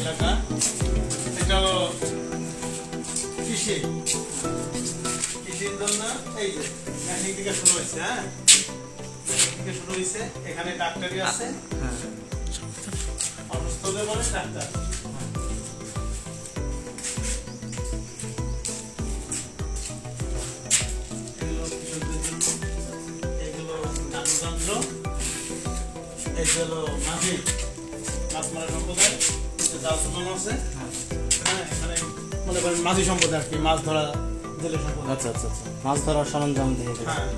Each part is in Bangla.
এলাকা। এটা হলো কৃষি। কৃষির জন্য এই যে মেশিন থেকে শুরু হয়েছে হ্যাঁ? থেকে শুরু হয়েছে, এখানে ডাক্তারি আছে। অসুস্থ হলে বলে ডাক্তার। এগুলো মাঝি মাছ সম্প্রদায়। জাল আছে হ্যাঁ মনে করেন মাঝি সম্প্রদায় আর কি মাছ ধরা জেলে সম্প্রদায় আচ্ছা আচ্ছা আচ্ছা। মাছ ধরার সরঞ্জাম দিয়ে হ্যাঁ।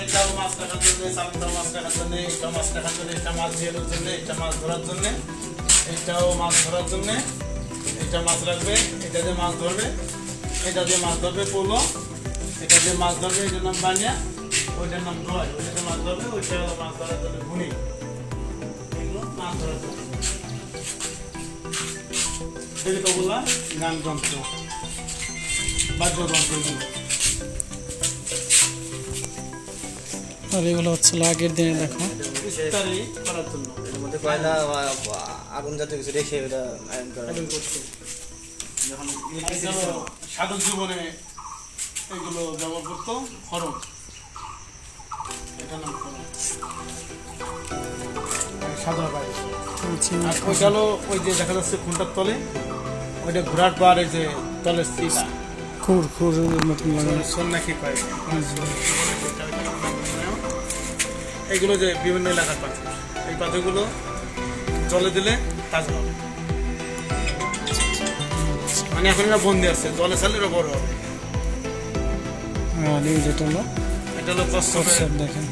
এটাও মাছ কাটার জন্য চামড়া মাছ কাটার জন্য এটা মাছ কাটার জন্য এটা মাছ ধরার জন্য এটা মাছ ধরার জন্য এটাও মাছ ধরার জন্য এটা মাছ রাখবে এটা দিয়ে মাছ ধরবে এটা দিয়ে মাছ ধরবে পোলো এটা দিয়ে মাছ ধরবে এটার নাম বানিয়া ওইটার নাম নয় ওইটাতে মাছ ধরবে ওইটা মাছ ধরার জন্য ঘুনি এগুলো মাছ ধরার জন্য। এগুলো গান যন্ত্র বাদ্যযন্ত্র এগুলো। আর এগুলো হচ্ছে আগের দিনে দেখো ইফতারি করার জন্য। এর মধ্যে কয়লা বা বা আগুন জাতীয় কিছু রেখে ওটা আয়ন করা করতে যখন সাধক জীবনে এগুলো ব্যবহার করতো খরম এটা নাম সাদা হচ্ছে আর ওই যে দেখা যাচ্ছে খুনটার তলে ওইটা পর এই যে তলের সিটা খুর খুরের মতন লাগানো সন্ন্যাসী পায় এইগুলো যে বিভিন্ন এলাকার পাথর। এই পাথরগুলো জলে দিলে তাজা হবে। মানে এখন এরা বন্দি আছে জলে ছাড়লে এরা বড় হবে। আর এই যেটা হলো এটা হলো কচ্ছপ দেখেন।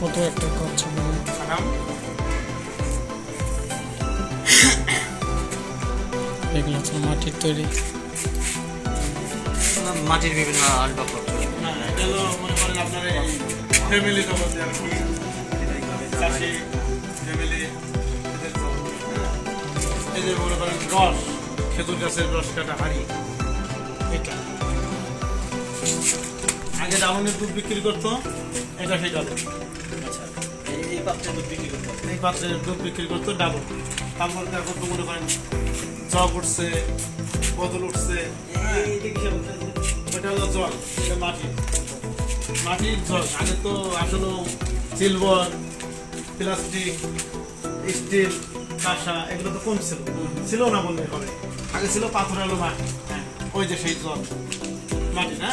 কত একটা কচ্ছপ। আরাম এগুলো হচ্ছে মাটির তৈরি। মাটির বিভিন্ন আসবাবপত্র না মনে করেন আপনার ফ্যামিলি। এই যে মনে করেন রস খেজুর গাছের রস কাটা হাড়ি এটা। আগে দামনের দুধ বিক্রি করতো এটা সেই ডাবল আচ্ছা। এই- এই পাত্রে দুধ বিক্রি করতে। এই পাত্রের দুধ বিক্রি করতো ডাবল তারপর এখন তো মনে করেন? জগ উঠছে বদল উঠছে হ্যাঁ। মধ্যে? ওটা হলো জল এটা মাটি। মাটির জল আগে তো আসলে সিলভার প্লাস্টিক স্টিল কাঁসা এগুলো তো কম ছিল ছিল না বললে হবে আগে ছিল পাথর আলো মাটি। হ্যাঁ ওই যে সেই জল মাটি না?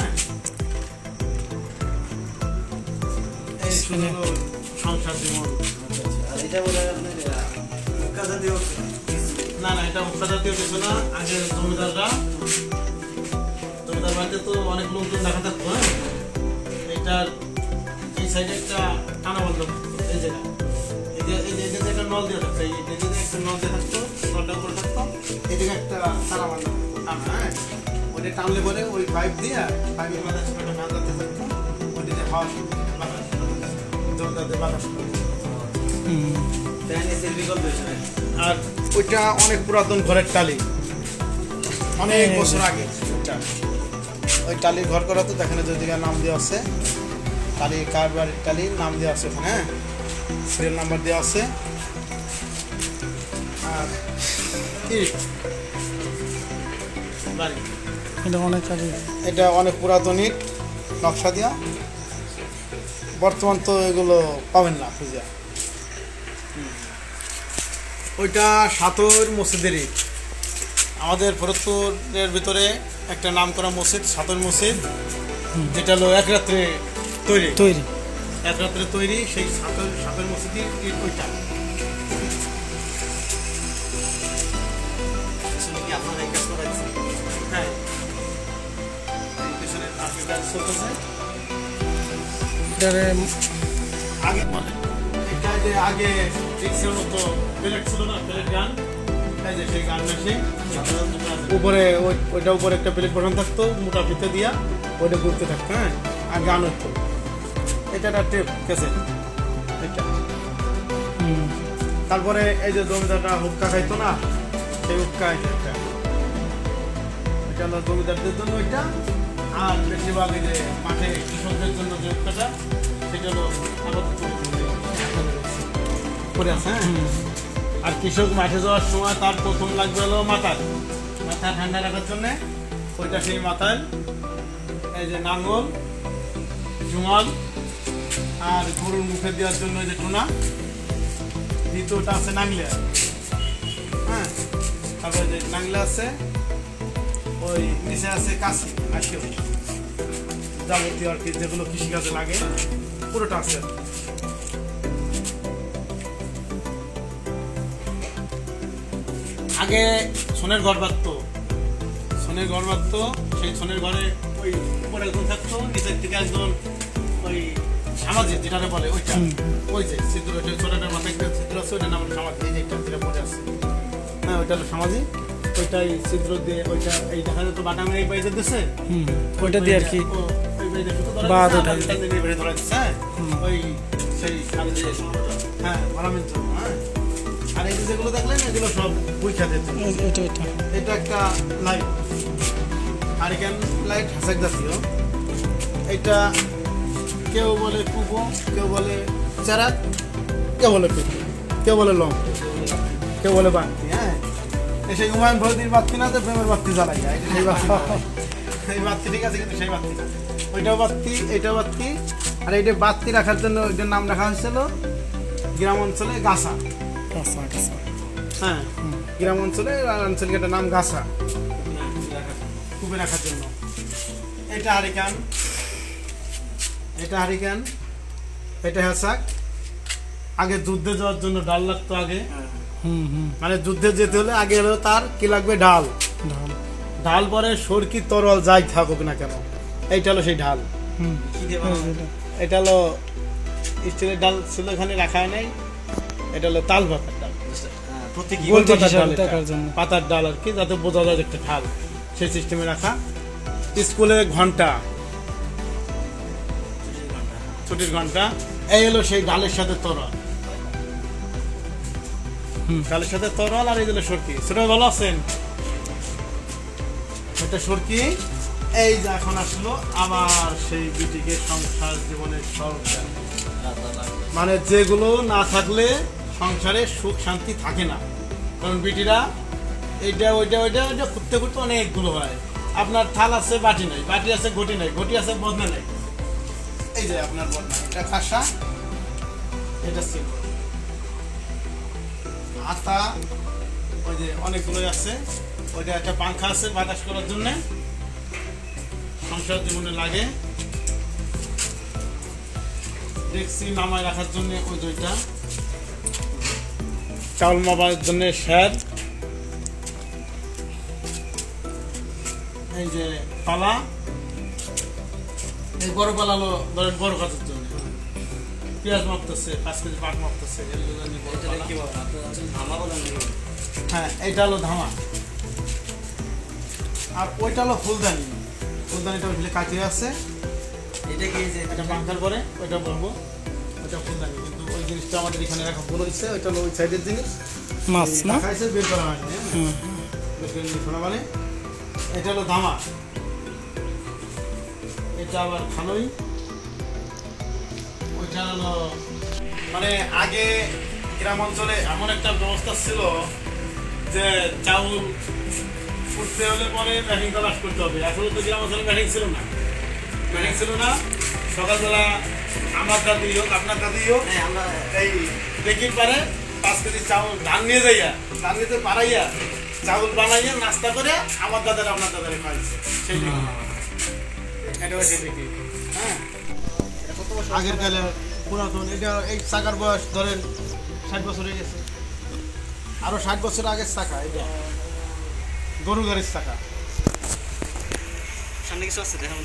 সংসার জীবন। আর এটা বোধ হয় আপনার না না এটা মুখা জাতীয় কিছু না আগে জমিদাররা। জমিদার বাড়িতে তো অনেক লোকজন দেখা থাকতো হ্যাঁ? এটার এই সাইডে একটা টানা বন্ধ এই জায়গা যে একটা নল দিয়ে থাকতো যে একটা নল দিয়ে থাকতো নলটা করে থাকতো। এদিকে একটা তারা বান্ধা টানা হ্যাঁ? ওইটা টানলে পরে ওই পাইপ দিয়ে পাইপের মাথায় ছোট একটা মাছ যাতে থাকতো। ওইটা যে হাওয়া করতো, বাতাস। হুম। আর ওইটা অনেক পুরাতন ঘরের টালি। অনেক বছর আগে ওইটা। ওই টালির ঘর করা তো দেখেন যে দিকে নাম দেওয়া আছে। টালি কার বাড়ির টালির নাম দেওয়া আছে ওখানে হ্যাঁ? সিরিয়াল নাম্বার দেওয়া আছে। আর বাড়ি। এটা অনেক আগে। এটা অনেক পুরাতন ইট নকশা দেওয়া বর্তমান তো এগুলো পাবেন না খুঁজে। ওইটা সাতর মসজিদের ইট আমাদের ফরতপুরের ভিতরে একটা নাম করা মসজিদ সাতর মসজিদ যেটা হলো এক রাত্রে তৈরি। তৈরি। এক রাত্রে তৈরি সেই সাতর সাতর মসজিদের ইট ওইটা? হ্যাঁ। চলতেছে? আগে মানে এটা যে আগে মতো প্লেট ছিল না প্লেট গান। এই যে সেই গান মেশিন উপরে ওই- ওইটা উপরে একটা প্লেট বসানো থাকতো মোটা ফিতে দিয়া। ওইটা ঘুরতে থাকতো হ্যাঁ? আর গান হতো। এটা একটা টেপ এটা। তারপরে এই যে জমিদারটা হুক্কা খাইতো না সেই হুক্কা একটা। এটা হলো জমিদারদের জন্য ওইটা। আর বেশিরভাগ এই যে মাঠে কৃষকদের জন্য যে হুক্কাটা সেটা হলো আপাতত পরে আছে হ্যাঁ। আর কৃষক মাঠে যাওয়ার সময় তার প্রথম লাগবে হলো মাথার। মাথা ঠান্ডা রাখার জন্য ওইটা সেই মাথায় এই যে নাঙ্গল, জুমাল, আর গরুর মুখে দেওয়ার জন্য যে টোনা। দ্বিতীয়টা আছে নাংলিয়া হ্যাঁ তারপরে যে নাংলা আছে, ওই নিচে আছে কাশি আসিও যাবতীয় আর কি যেগুলো কৃষিকাজে লাগে, পুরোটা আছে। আগে সোনের ঘর বাঁধতো। সোনের ঘর বাঁধতো সেই সোনের ঘরে ওই উপরে একজন থাকতো নিচের থেকে একজন ওই সামাজিক যেটা বলে ওইটা। ওই যে সিদ্ধুর ওইটা ছোটটার মাথায় একটা ছিদ্র আছে ওইটার নাম সামাজিক এই যে একটা যেটা পড়ে আছে। হ্যাঁ ওইটা হলো সামাজিক। ওইটাই ছিদ্র দিয়ে ওইটা এই দেখা যেত বাটামের এই পাইজে দিচ্ছে হুম ওইটা দিয়ে আর কি। বাদ ওঠাই। ওই সেই হ্যাঁ হ্যাঁ? আর এই যেগুলো দেখলেন এগুলো সব পরীক্ষা দিতে এটা এটা। এটা একটা লাইট হারিকেন লাইট হাসাক জাতীয় এটা কেউ বলে কুপো কেউ বলে চারাক কেউ বলে কুপো কেউ বলে লং কেউ বলে বাতি হ্যাঁ? সেই হুমায়ুন ভরদির বাতি না তো প্রেমের বাতি জ্বালাই যায়। এটা সেই বাতি না। বাতি ঠিক আছে কিন্তু সেই বাতি ওইটাও বাতি এইটাও বাতি আর এইটা বাতি রাখার জন্য ওইটার নাম রাখা হয়েছিল গ্রাম অঞ্চলে গাছা। কাঁচা কাঁচা হ্যাঁ। গ্রাম অঞ্চলে আঞ্চলিক একটা নাম গাছা। কূপে রাখার জন্য। এটা হারিকান। এটা হারিকান। এটা হ্যাসাক আগে যুদ্ধে যাওয়ার জন্য ডাল লাগতো আগে। হুম হুম। মানে যুদ্ধে যেতে হলে আগে হলো তার কি লাগবে? ডাল। ঢাল ঢাল পরে সরকি তরল যাই থাকুক না কেন এইটা হলো সেই ঢাল এটা। এটা হলো স্টিলের ডাল ছিল এখানে রাখা হয় নাই। এটা হলো তাল পাতার ডাল। গোল। পাতার ডাল আর কি যাতে বোঝা যায় একটা ঢাল। সেই সিস্টেমে রাখা। স্কুলে ঘণ্টা। ছুটির ঘণ্টা। এই হলো সেই ডালের সাথে তরল। ডালের সাথে তরল আর এই হলো সরকি। সেটা ভালো আছেন? এটা সরকি। এই যে এখন আসলো আবার সেই বিটিকে সংসার জীবনের সরকার মানে যেগুলো না থাকলে সংসারে সুখ শান্তি থাকে না। কারণ বিটিরা এইটা, ওইটা ওইটা ওইটা খুঁজতে খুঁজতে অনেকগুলো হয়। আপনার থাল আছে, বাটি নাই। বাটি আছে, ঘটি নাই। ঘটি আছে, বদনা নাই। এই যে আপনার বদনা, এটা খাসা, এটা ছিল আতা, ওই যে অনেকগুলোই আছে। ওইটা একটা পাংখা আছে বাতাস করার জন্য। সংসার জীবনে লাগে। ডেক্সি নামায় রাখার জন্য ওই দুইটা। চাউল মাপার জন্য শ্যাদ এই যে পালা। এই বড় পালা হলো ধরেন বড় কাজের জন্য। পেঁয়াজ মাপতেছে পাঁচ কেজি পাট মাপতেছে? হ্যাঁ এটা হলো ধামা। আর ওইটা হলো ফুলদানি। ফুলদানিটা ওইখানে কাটিয়ে আছে। এটা কি যে এটা পাঙ্খার পরে ওইটা বলব ওইটা ফুলদানি কিন্তু জিনিসটা আমাদের এখানে রাখা ভুল হয়েছে ওইটা হলো ওই সাইডের জিনিস। মাছ না? বের করা হয়নি হ্যাঁ? বের করে মানে? এটা হলো ধামা এটা আবার খালোই ওইটা হলো মানে আগে গ্রাম অঞ্চলে এমন একটা ব্যবস্থা ছিল যে চাউল উঠতে হলে পরে ব্যাটিং তালাশ করতে হবে। এখন তো গ্রাম অঞ্চলে ব্যাটিং ছিল না। ব্যাটিং ছিল না? সকালবেলা আমার দাদি হোক আপনার দাদি হোক হ্যাঁ, আমরা এই দেখির পারে পাঁচ কেজি চাউল ধান নিয়ে যাইয়া ধান নিতে পারাইয়া চাউল বানাইয়া নাস্তা করে আমার দাদার আপনার দাদারে খাইছে সেই এটা দেখি হ্যাঁ। এটা বছর আগের কালে পুরাতন। এটা এই চাকার বয়স ধরেন ষাট বছর হয়ে গেছে। আরও ষাট বছর আগের চাকা এটা। গরু গাড়ির চাকা। সামনে কিছু আছে দেখা